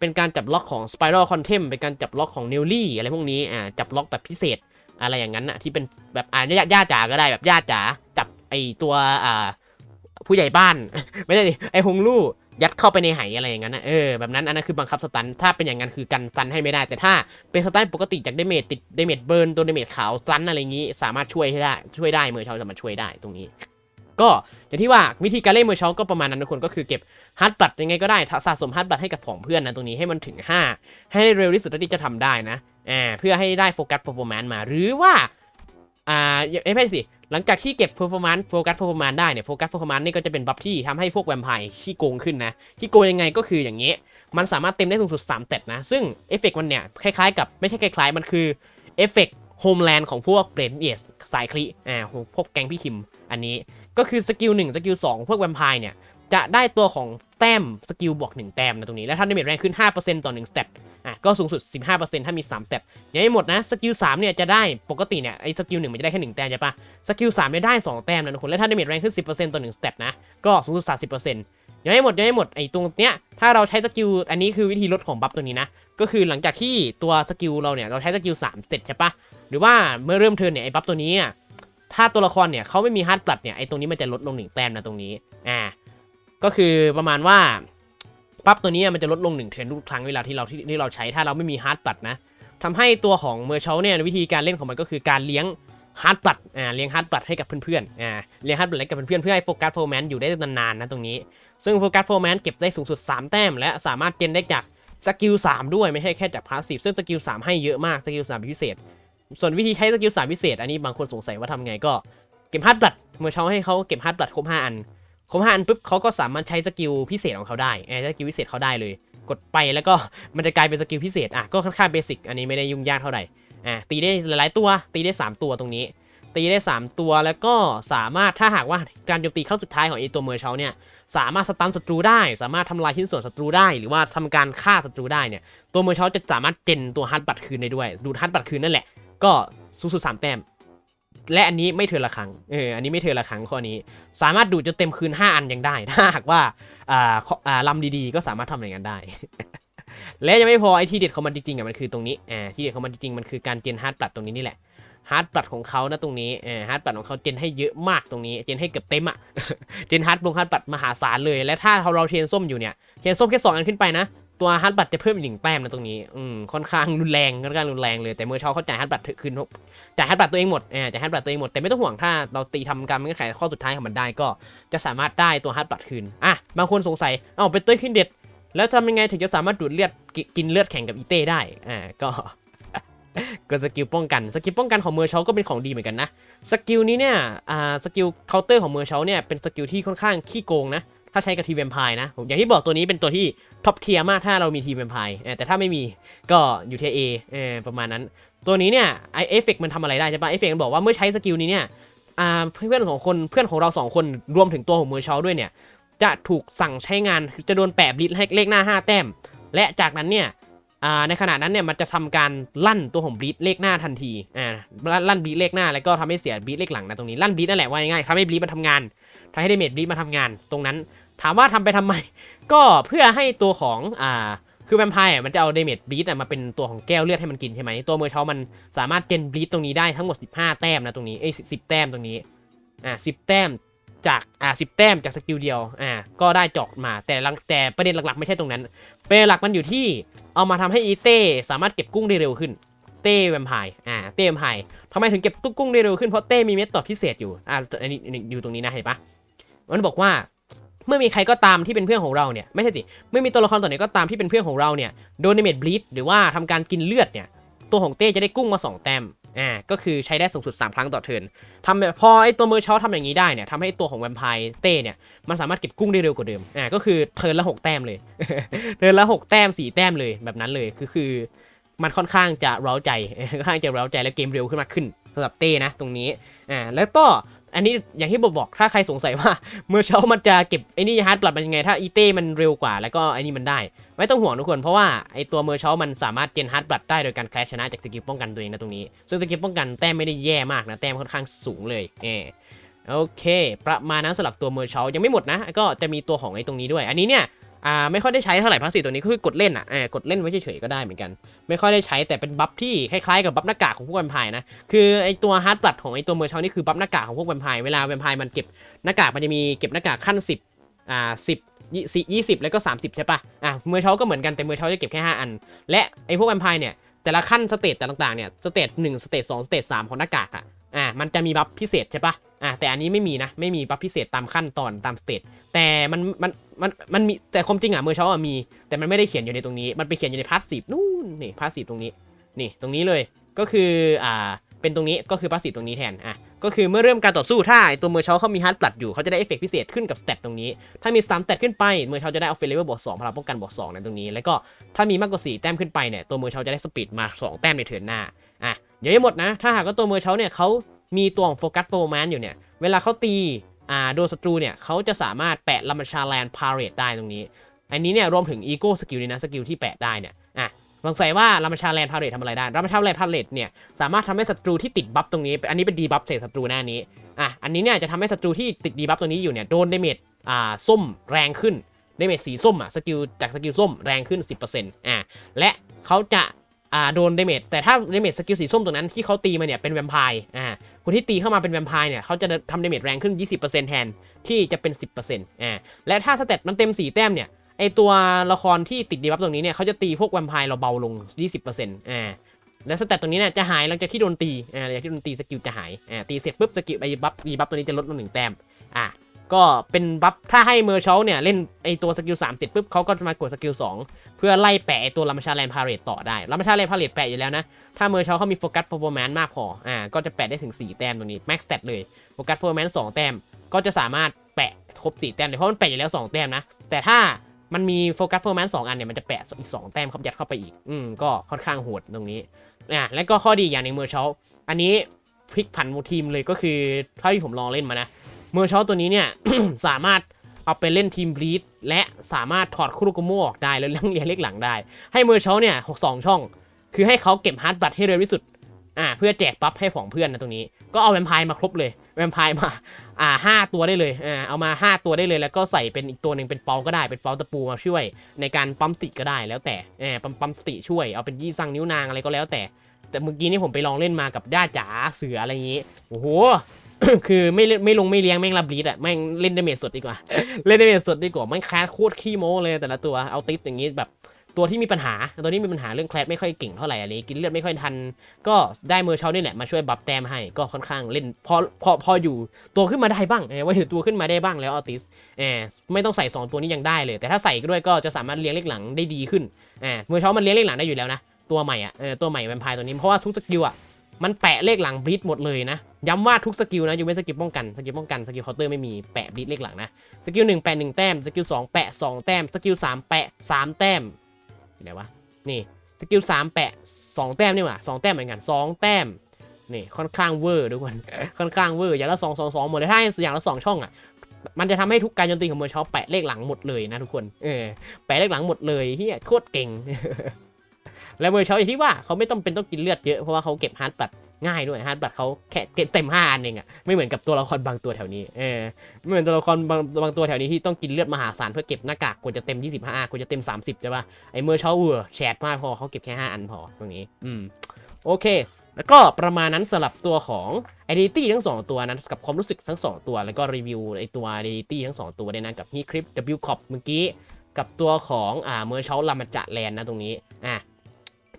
เป็นการจับล็อกของ Spiral Contem เป็นการจับล็อกของเนลลี่อะไรพวกนี้ อ่า จับล็อกแบบพิเศษ อะไรอย่างนั้นอะที่เป็นแบบอ่าญาติญาจ๋าก็ได้แบบญาติจ๋า จับไอตัวอ่าผู้ใหญ่บ้าน ไม่ใช่ดิไอฮงลู่ ยัดเข้าไปในไหอะไรอย่างนั้นนะเออแบบนั้นอันนั้นคือบังคับสตัน ถ้าเป็นอย่างนั้นคือกันสตันให้ไม่ได้ แต่ถ้าเป็นสตันปกติจากเดเมจติดเดเมจเบิร์นตัวเดเมจขาวสตันอะไรอย่างนี้ สามารถช่วยให้ได้ช่วยได้เมื่อเชาจะมาช่วยได้ตรงนี้ ก็อย่างที่ว่าวิธีการเล่นเมอร์ชอลก็ประมาณนั้นทุกคนก็คือเก็บฮาร์ดบัตยังไงก็ได้สะสมฮาร์ดบัตให้กับของเพื่อนนะตรงนี้ให้มันถึง 5 ให้ได้เร็วที่สุดที่จะทำได้นะอ่าเพื่อให้ได้โฟกัส p e r ฟอร์แมนซ์มาหรือว่าอ่าไม่ใช่สิ หลังจากที่เก็บเพอร์ฟอร์มานซ์โฟกัสเพอร์ฟอร์มานซ์ได้เนี่ยโฟกัสเพอร์ฟอร์มานี่ก็จะเป็นบัฟที่ทำให้พวกแวมไพร์ขี้โกงขึ้นนะขี้โกงยังไงก็คืออย่างนี้มันสามารถเต็มได้สูงสุด3เต็ดนะ ซึ่งเอฟเฟกมันเนี่ยคล้ายๆกับไม่ใช่คล้ายๆ มันคือเอฟเฟกโฮมแลนด์ของพวกเบรนเอสสายคลีอ่าพวกแก๊งพี่คิมอันนี้ก็คือสกิล1สกิล2พวกแวมไพร์เนี่ย จะได้ตัวของแต้มสกิลบวก1แต้มนะตรงนี้ และถ้าดาเมจแรงขึ้น 5%ต่อ1สเต็ปอะก็สูงสุด 15%ถ้ามี3สเต็ปยังไม่หมดนะสกิล3เนี่ยจะได้ปกติเนี่ยไอ้สกิล1มันจะได้แค่1แต้มใช่ปะสกิล3เนี่ยได้2แต้มนะทุกคนและถ้าดาเมจแรงขึ้น 10%ต่อ1สเต็ปนะก็สูงสุด 30%ยังไม่หมดยังไม่หมดไอ้ตรงเนี้ยถ้าเราใช้สกิลอันนี้คือวิธีลดของบัฟตัวนี้นะ ก็คือหลังจากที่ตัวสกิลเราเนี่ยเราใช้สกิล3เสร็จใช่ปะหรือว่าเมื่อเริ่มเทิร์นเนี่ยไอ้บัฟตัวนี้อะถ้าตัวละครเนี่ยเขาไม่มีฮาร์ดบลัดเนี่ยไอ้ตรงนี้มันจะลดลงหนึ่งแต้มนะตรงนี้อ่า ก็คือประมาณว่าปั๊บตัวนี้มันจะลดลงหนึ่งเทรนทุกครั้งเวลาที่เราที่ที่เราใช้ถ้าเราไม่มีฮาร์ดบลัดนะทำให้ตัวของเมอร์เชลเนี่ยวิธีการเล่นของมันก็คือการเลี้ยงฮาร์ดบลัดอ่าเลี้ยงฮาร์ดบลัดให้กับเพื่อนๆอ่าเลี้ยงฮาร์ดบลัดให้กับเพื่อนๆเพื่อให้โฟกัสโฟร์แมนอยู่ได้นานๆนะตรงนี้ ซึ่งโฟกัสโฟร์แมนเก็บได้สูงสุด 3 แต้ม และสามารถเจนได้จากสกิล3ด้วยไม่ใช่แค่จากพาสซีฟซึ่งสกิล3ให้เยอะมากสกิล3พิเศษ ส่วนวิธีใช้สกิล3พิเศษ อันนี้บางคนสงสัยว่าทำไงก็เก็บฮาร์ดบลัดเมื่อเช้าให้เขาเก็บฮาร์ดบลัดครบ5อัน ครบ5อันปุ๊บเขาก็สามารถใช้สกิลพิเศษของเขาได้สกิลพิเศษเขาได้เลย กดไปแล้วก็มันจะกลายเป็นสกิลพิเศษอะก็ค่อนข้างเบสิกอันนี้ไม่ได้ยุ่งยากเท่าไหร่อะตีได้หลายๆตัว ตีได้ 3 ตัวตรงนี้ ตีได้ 3 ตัวแล้วก็สามารถถ้าหากว่าการโจมตีครั้งสุดท้ายของไอตัวเมอร์เชลเนี่ยสามารถสตันศัตรูได้ สามารถทำลายชิ้นส่วนศัตรูได้ หรือว่าทำการฆ่าศัตรูได้เนี่ยตัวเมอร์เชลจะสามารถเจนตัวฮาร์ดบัตคืนได้ด้วยดูดฮาร์ดบัตคืนนั่นแหละก็สูงสุดสามแต้ม และอันนี้ไม่เทิร์นละครั้งเอออันนี้ไม่เทิร์นละครั้งข้อนี้ สามารถดูดจนเต็มคืน 5 อันยังได้ ถ้าหากว่าอ่าอ่าลำดีๆ ก็สามารถทำอย่างนั้นได้ และยังไม่พอไอ้ที่เด็ดของมันจริงๆอะมันคือตรงนี้อ่าที่เด็ดของมันจริงๆมันคือการเจนฮาร์ดปลัดตรงนี้นี่แหละฮาร์ดปลัดของเขานะตรงนี้เออฮาร์ดปลัดของเขาเจนให้เยอะมากตรงนี้ เจนให้เกือบเต็มอะเจนฮาร์ดลงฮาร์ดปลัดมหาศาลเลย และถ้าเราเทรนส้มอยู่เนี่ย เทรนส้มแค่สองอันขึ้นไปนะ ตัวฮาร์ดบัตจะเพิ่มอีกหนึ่งแต้มนะตรงนี้อืมค่อนข้างรุนแรงค่อนข้างรุนแรงเลยแต่เมื่อเช้าเขาจ่ายฮาร์ดบัตคืนจ่ายฮาร์ดบัตตัวเองหมดเออจ่ายฮาร์ดบัตตัวเองหมดแต่ไม่ต้องห่วงถ้าเราตีทำการเงื่อนไขข้อสุดท้ายของมันได้ก็ จะสามารถได้ตัวฮาร์ดบัตคืนอะบางคนสงสัยเอ้าเป็นเต้ยขึ้นเด็ด แล้วทำยังไงถึงจะสามารถดูดเลือดกิกินเลือดแข่งกับอีเต้ได้อ่าก็ก็สกิลป้องกันสกิลป้องกันของเมอร์เชลก็เป็นของดีเหมือนกันนะสกิลนี้เนี่ยอ่าสกิลเคาน์เตอร์ของเมอร์เชลเนี่ยเป็นสกิลที่ค่อนข้างขี้โกงนะ ถ้าใช้กับทีมแวมไพร์นะผมอย่างที่บอกตัวนี้เป็นตัวที่ท็อปเทียร์มากถ้าเรามีทีมแวมไพร์แต่ถ้าไม่มีก็อยู่เทียร์เอเออประมาณนั้น ตัวนี้เนี่ยไอเอฟเฟกมันทำอะไรได้ใช่ปะเอฟเฟกมันบอกว่าเมื่อใช้สกิลนี้เนี่ยเพื่อนของคนเพื่อนของเราสองคนรวมถึงตัวของเมอชลด้วยเนี่ยจะถูกสั่งใช้งานจะโดนแปะบลิทให้เลขหน้า 5 แต้ม และจากนั้นเนี่ยในขณะนั้นเนี่ยมันจะทำการลั่นตัวของบลิทเลขหน้าทันทีอ่าลั่นบลิทเลขหน้าแล้วก็ทำให้เสียบลิทเลขหลังนะตรงนี้ลั่นบลิทนั่นแหละว่าง่ายๆทำให้บลิทมันทำงานทำให้เดเมจบลิทมาทำงานตรงนั้น ถามว่าทำไปทำไม ก็เพื่อให้ตัวของอ่าคือแวมไพร์มันจะเอาเดเมจบลีดมาเป็นตัวของแก้วเลือดให้มันกินใช่ไหมตัวเมอร์เชลมันสามารถเจนบลีดตรงนี้ได้ทั้งหมด 15 แต้มนะตรงนี้เอ้ยสิแต้มตรงนี้อ่าสิแต้มจากอ่าสิแต้มจากสกิลเดียวอ่าก็ได้จอกมาแต่หลังแต่ประเด็นหลักๆ ไม่ใช่ตรงนั้นประเด็นหลักมันอยู่ที่เอามาทำให้อีเต้สามารถเก็บกุ้งได้เร็วขึ้นเต้แวมไพร์อ่าเต้แวมไพร์ทำไมถึงเก็บตุ๊กกุ้งได้เร็วขึ้นเพราะเต้มีเม็ดตอบพิเศษอยู่อ่าอันนี้อันนี้อยู่ตรงนี้นะเห็นปะมันบอกว่า เมื่อมีใครก็ตามที่เป็นเพื่อนของเราเนี่ยไม่ใช่สิเมื่อมีตัวละครตัวไหนก็ตามที่เป็นเพื่อนของเราเนี่ยโดนเดเมจบลีดหรือว่าทำการกินเลือดเนี่ยตัวของเต้จะได้กุ้งมา 2 แต้มอ่าก็คือใช้ได้สูงสุด 3 ครั้งต่อเทิร์นทำแบบพอไอตัวเมอร์ชอทำอย่างนี้ได้เนี่ยทำให้ตัวของแวมไพร์เต้เนี่ยมันสามารถเก็บกุ้งได้เร็วกว่าเดิมอ่าก็คือเทิร์นละ 6 แต้มเลย เทิร์นละ 6 แต้ม 4 แต้มเลยแบบนั้นเลยคือคือ มันค่อนข้างจะเร้าใจค่อนข้างจะเร้าใจและเกมเร็วขึ้นมากขึ้นสำหรับเต้นะตรงนี้อ่าแล้วก็ อันนี้อย่างที่บอกบอกถ้าใครสงสัยว่า เมื่อเช้ามันจะเก็บไอ้นี่ฮาร์ดบลัดมันยังไง ถ้าอีเต้มันเร็วกว่าแล้วก็ไอ้นี่มันได้ ไม่ต้องห่วงทุกคนเพราะว่าไอ้ตัวเมื่อเช้ามันสามารถเจนฮาร์ดบลัดได้โดยการแคลชชนะจากสกิลป้องกันตัวเองนะตรงนี้ซึ่งสกิลป้องกันแต้มไม่ได้แย่มากนะแต้มค่อนข้างสูงเลยเออโอเค ประมาณนั้นสำหรับตัวเมอร์เช้ายังไม่หมดนะ ก็จะมีตัวของไอ้ตรงนี้ด้วย อันนี้เนี่ย อ่าไม่ค่อยได้ใช้เท่าไหร่พาสซีฟตัวนี้คือกดเล่นอะเออกดเล่นไว้เฉยๆก็ได้เหมือนกัน ไม่ค่อยได้ใช้แต่เป็นบัฟที่คล้ายๆกับบัฟหน้ากากของพวกแวมไพร์นะคือไอตัวฮาร์ดบลัดของไอตัวเมอร์เชลนี่คือบัฟหน้ากากของพวกแวมไพร์เวลาแวมไพร์มันเก็บหน้ากากมันจะมีเก็บหน้ากากขั้น 10อ่า10ยี่สิบยี่สิบแล้วก็ 30 ใช่ปะอะเมอร์เชลก็เหมือนกันแต่เมอร์เชลจะเก็บแค่ 5 อัน และไอพวกแวมไพร์เนี่ยแต่ละขั้นสเตจแต่ต่างๆเนี่ยสเตจ1สเตจ2สเตจ3ของหน้ากากอะ อะมันจะมีบัฟพิเศษใช่ปะอะแต่อันนี้ไม่มีนะ ไม่มีบัฟพิเศษตามขั้นตอนตามสเตจแต่มันมันมันมันมีแต่ความจริงอะเมอร์เชลอมี แต่มันไม่ได้เขียนอยู่ในตรงนี้ มันไปเขียนอยู่ในพาสซีฟนู่นนี่พาสซีฟตรงนี้ นี่ตรงนี้เลยก็คืออ่าเป็นตรงนี้ก็คือพาสซีฟตรงนี้แทนอะก็คือเมื่อเริ่มการต่อสู้ถ้าไอ้ตัวเมอร์เชลเขามีฮาร์ดปลัดอยู่เขาจะได้เอฟเฟกต์พิเศษขึ้นกับสเตตตรงนี้ ถ้ามี3สเตตขึ้นไปเมอร์เชลจะได้ออฟเฟนเลเวลบวก2พลังป้องกันบวก2ในตรงนี้ แล้วก็ถ้ามีมากกว่า4แต้มขึ้นไปเนี่ยตัวเมอร์เชลจะได้สปีดมา2แต้มในเทิร์นหน้า อะเดี๋ยวให้หมดนะ ถ้าหากว่าตัวเมอร์เชลเนี่ยเขามีตัวของโฟกัสโปรแมนอยู่เนี่ย เวลาเขาตีอ่าโดนศัตรูเนี่ยเขาจะสามารถแปะลัมชาแลนพาเรตได้ตรงนี้ อันนี้เนี่ยรวมถึงอีโก้สกิลนี่นะสกิลที่แปะได้เนี่ยอะสงสัยว่ารามชาแลนพาเลตทำอะไรได้รามชาแลนพาเลตเนี่ยสามารถทำให้ศัตรูที่ติดบัฟตรงนี้ อันนี้เป็นดีบัฟเศษศัตรูหน้านี้อะอันนี้เนี่ยจะทำให้ศัตรูที่ติดดีบัฟตรงนี้อยู่เนี่ยโดนเดเมจอ่าส้มแรงขึ้นเดเมจสีส้มอะสกิลจากสกิลส้มแรงขึ้น 10%อะและเขาจะ อ่าโดนเดเมจแต่ถ้าเดเมจสกิลสีส้มตรงนั้นที่เขาตีมาเนี่ยเป็นแวมไพร์อ่าคนที่ตีเข้ามาเป็นแวมไพร์เนี่ยเขาจะทำเดเมจแรงขึ้น 20%แทนที่จะเป็น 10%อ่าและถ้าสเตตมันเต็ม 4 แต้มเนี่ยไอตัวละครที่ติดดีบัฟตรงนี้เนี่ยเขาจะตีพวกแวมไพร์เราเบาลง 20%อ่าแล้วสเตตตรงนี้เนี่ยจะหายหลังจากที่โดนตีอ่าหลังจากที่โดนตีสกิลจะหายอ่าตีเสร็จปุ๊บสกิลไอบัฟดีบัฟตัวนี้จะลดลงหนึ่งแต้มอ่า ก็เป็นบัฟถ้าให้เมอร์เชลเนี่ยเล่นไอตัวสกิล3เสร็จปุ๊บเขาก็จะมากดสกิล2เพื่อไล่แปะไอตัวลามาชาแลนพาเรตต่อได้ลามาชาแลนพาเรตแปะอยู่แล้วนะ ถ้าเมอร์เชลเขามีโฟกัส p e r f o r m a n c e มากพออ่าก็จะแปะได้ถึง 4 แต้มตรงนี้ max stat เลยโฟกัส performance 2แต้มก็จะสามารถแปะครบ4แต้มเลยเพราะมันแปะอยู่แล้ว 2 แต้มนะ แต่ถ้ามันมีโฟกัส performance 2อันเนี่ยมันจะแปะอีก2แต้มเขายัดเข้าไปอีก อืมก็ค่อนข้างโหดตรงนี้อ่าแล้วก็ข้อดีอย่างหนึ่งเมอร์เชลอันนี้พลิกผันทีมเลยก็คือเท่าที่ผมลองเล่นมานะ เมอร์เชลตัวนี้เนี่ย สามารถเอาไปเล่นทีมบลีดและสามารถถอดคุรุกโมออกได้แล้วเลี้ยงเลียงเล็กหลังได้ ให้เมอร์เชลเนี่ยหกสองช่อง คือให้เขาเก็บฮาร์ดบัตให้เร็วที่สุดอ่าเพื่อแจกปั๊บให้ของเพื่อนนะตรงนี้ ก็เอาแวมไพร์มาครบเลย แวมไพร์มาอ่าห้าตัวได้เลยอ่าเอามาห้าตัวได้เลย แล้วก็ใส่เป็นอีกตัวหนึ่งเป็นเปาก็ได้ เป็นเปาตะปูมาช่วย ในการปั๊มสติก็ได้แล้วแต่เออปั๊มปั๊มสติช่วย เอาเป็นยี่ซังนิ้วนางอะไรก็แล้วแต่ แต่เมื่อกี้นี่ผมไปลองเล่นมากับด้าจ๋าเสืออะไรอย่างงี้ โอ้โห คือไม่เล่นไม่ลงไม่เลี้ยงแม่งรับบลีดอะแม่งเล่นดาเมจสดดีกว่า เล่นดาเมจสดดีกว่าแม่งแคสโคตรขี้โม้เลยแต่ละตัวเอาติสอย่างงี้แบบตัวที่มีปัญหาตัวนี้มีปัญหาเรื่องแคลสไม่ค่อยเก่งเท่าไหร่อะไรกินเลือดไม่ค่อยทัน ก็ได้เมอร์เชลนี่แหละมาช่วยบัฟแต้มให้ก็ค่อนข้างเล่นพอพอพออยู่ตัวขึ้นมาได้บ้างเออว่าถือตัวขึ้นมาได้บ้างแล้วออติสเออไม่ต้องใส่สองตัวนี้ยังได้เลย แต่ถ้าใส่ด้วยก็จะสามารถเลี้ยงเลขหลังได้ดีขึ้นแอ่เมอร์เชลมันเลี้ยงเลขหลังได้อยู่แล้วนะตัวใหม่อะเออตัวใหม่แวมไพร์ตัวนี้เพราะว่าทุกสกิลอะ มันแปะเลขหลังบลิดหมดเลยนะ ย้ำว่าทุกสกิลนะอยู่เป็นสกิลป้องกันสกิลป้องกันสกิลเคาน์เตอร์ไม่มีแปะบลิดเลขหลังนะสกิลหนึ่งแปะหนึ่งแต้มสกิลสองแปะสองแต้มสกิลสามแปะสามแต้มอยู่ไหนวะนี่สกิลสามแปะสองแต้มนี่หว่าสองแต้มเหมือนกันสองแต้มนี่ค่อนข้างเวอร์ทุกคนค่อนข้างเวอร์อย่างละสองสองสองหมดเลยถ้าอย่างละสองช่องอะมันจะทำให้ทุกการโจมตีของเมอร์ชอปแปะเลขหลังหมดเลยนะทุกคน เออ แปะเลขหลังหมดเลยที่โคตรเก่ง แล้วเมอร์ชอปอย่างที่ว่าเขาไม่ต้องเป็นต้องกินเลือดเยอะเพราะว่าเขาเก็บฮาร์ดบัตง่ายด้วยฮาร์ดบัตเขาแค่เก็บเต็มห้าอันเองอะไม่เหมือนกับตัวละครบางตัวแถวนี้เออไม่เหมือนตัวละครบางบางตัวแถวนี้ที่ต้องกินเลือดมหาศาลเพื่อเก็บหน้ากากกว่าจะเต็ม 25กว่าจะเต็ม 30ใช่ป่ะไอเมอร์ชอปเวอร์แชทมากพอเขาเก็บแค่5อันพอตรงนี้อืมโอเคแล้วก็ประมาณนั้นสำหรับตัวของ Identity ทั้ง 2 ตัวนั้นกับความรู้สึกทั้ง 2 ตัว แล้วก็รีวิวไอตัว Identity ทั้ง 2 ตัวเนี่ยนะกับ h e c r i p W c o p เมื่อกี้ กับตัวของอ่าเมอร์ชลลามาจะแลนนะตรงนี้อะ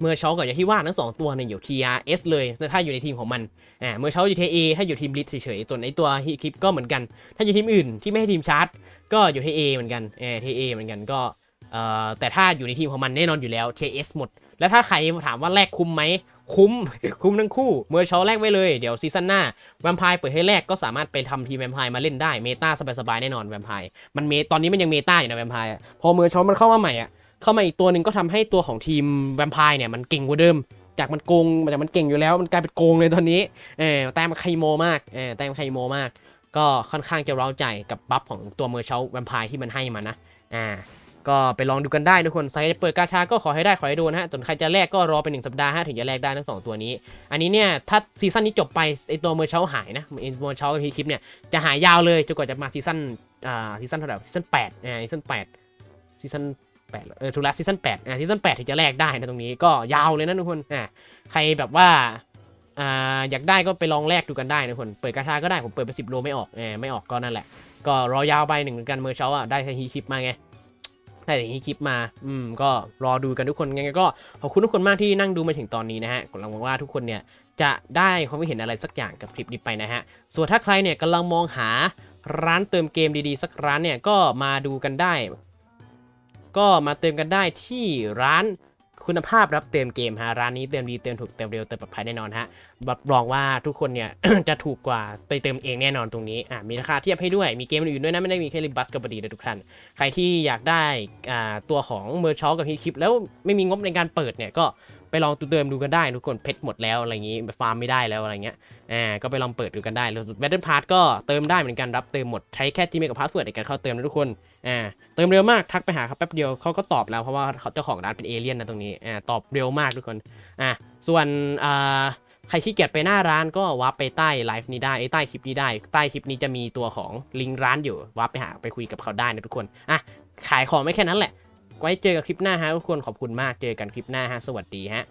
เมอร์ชอลกับอย่าที่ว่าทั้ง2ตัวเนี่ยอยู่ TRS เลยถ้าอยู่ในทีมของมันอ่าเมอร์ชอลอยู่ TA ถ้าอยู่ทีมบลิทเฉยๆส่วนตัว h e c r i p ก็เหมือนกัน ถ้าอยู่ทีมอื่นที่ไม่ให้ทีมชาร์จ ก็อยู่ TA เหมือนกันเออ TA เหมือนกันก็เอ่อแต่ถ้าอยู่ในทีมของมันแน่นอนอยู่แล้ว TS หมด แล้วถ้าใครถามว่าแลกคุ้มไหมคุ้มคุ้มทั้งคู่เมื่อเช้าแรกไว้เลยเดี๋ยวซีซั่นหน้าแวมไพร์เปิดให้แรกก็สามารถไปทำทีมแวมไพร์มาเล่นได้เมตาสบายๆแน่นอนแวมไพร์มันเมตอนนี้มันยังเมตาอยู่นะแวมไพร์พอเมื่อเช้ามันเข้ามาใหม่อะ เข้ามาอีกตัวหนึ่งก็ทำให้ตัวของทีมแวมไพร์เนี่ยมันเก่งกว่าเดิม จากมันโกงจากมันเก่งอยู่แล้วมันกลายเป็นโกงเลยตอนนี้เออแต้มมันไคโมมากเออแต้มไคโมมาก ก็ค่อนข้างจะเร้าใจกับบัฟของตัวเมอร์เชลแวมไพร์ที่มันให้มานะอ่าก็ไปลองดูกันได้ทุกคนใครจะเปิดกาชาก็ขอให้ได้ขอให้โดนนะฮะส่วนใครจะแลกก็รอเป็นหนึ่งสัปดาห์ฮะถึงจะแลกได้ทั้งสองตัวนี้ อันนี้เนี่ยถ้าซีซั่นนี้จบไปไอตัวเมอร์เชลหายนะไอเมอร์เชลกับพีคลิปเนี่ยจะหายยาวเลยจนกว่าจะมาซีซั่นอ่าซีซั่นเท่าไหร่ซีซั่นแปดอ่าซีซั่นแปดซีซั่น แปดเออทูลัสซีซั่นแปดอ่าซีซั่นแปดถึงจะแลกได้นะตรงนี้ก็ยาวเลยนะทุกคนอ่าใครแบบว่าอ่าอยากได้ก็ไปลองแลกดูกันได้นะทุกคนเปิดกาชาก็ได้ผมเปิดไปสิบโลไม่ออกเออไม่ออกก็นั่นแหละ ก็รอยาวไปหนึ่งกันเมอร์เชลอะได้ฮีคลิปมาไงได้แต่ที่คลิปมาอืมก็รอดูกันทุกคนไงก็ขอบคุณทุกคนมากที่นั่งดูมาถึงตอนนี้นะฮะกลังหวังว่าทุกคนเนี่ยจะได้ความคิดเห็นอะไรสักอย่างกับคลิปนี้ไปนะฮะ ส่วนถ้าใครเนี่ยกำลังมองหาร้านเติมเกมดีๆ สักร้านเนี่ยก็มาดูกันได้ ก็มาเติมกันได้ที่ร้านคุณภาพรับเติมเกมฮะร้านนี้เติมดีเติมถูกเติมเร็วเติมปลอดภัยแน่นอนฮะรับรองว่าทุกคนเนี่ย จะถูกกว่าไปเติมเองแน่นอนตรงนี้อ่ามีราคาเทียบให้ด้วยมีเกมอื่นๆด้วยนะไม่ได้มีแค่ริบัสกับบดีนะทุกท่านใครที่อยากได้อ่าตัวของเมอร์ชอกับฮีคลิปแล้วไม่มีงบในการเปิดเนี่ยก็ ไปลองตูเติมดูกันได้ทุกคนเพชรหมดแล้วอะไรอย่างนี้ฟาร์มไม่ได้แล้วอะไรเงี้ยอ่าก็ไปลองเปิดดูกันได้แล้วแบตเทิลพาร์ก็เติมได้เหมือนกันรับเติมหมดใช้แค่ที่เมกับพาสเวิร์ดในการเข้าเติมนะทุกคนอ่าเติมเร็วมากทักไปหาเขาแป๊บเดียวเขาก็ตอบแล้วเพราะว่าเขาเจ้าของร้านเป็นเอเลี่ยนนะตรงนี้อ่าตอบเร็วมากทุกคนอ่าส่วนอ่าใครขี้เกียจไปหน้าร้านก็วาร์ปไปใต้ไลฟ์นี้ได้ไอ้ใต้คลิปนี้ได้ ใต้คลิปนี้จะมีตัวของลิงก์ร้านอยู่วาร์ปไปหาไปคุยกับเขาได้นะทุกคนอะขายของไม่แค่นั้นแหละ ไว้เจอกันคลิปหน้าฮะทุกคนขอบคุณมากเจอกันคลิปหน้าฮะสวัสดีฮะ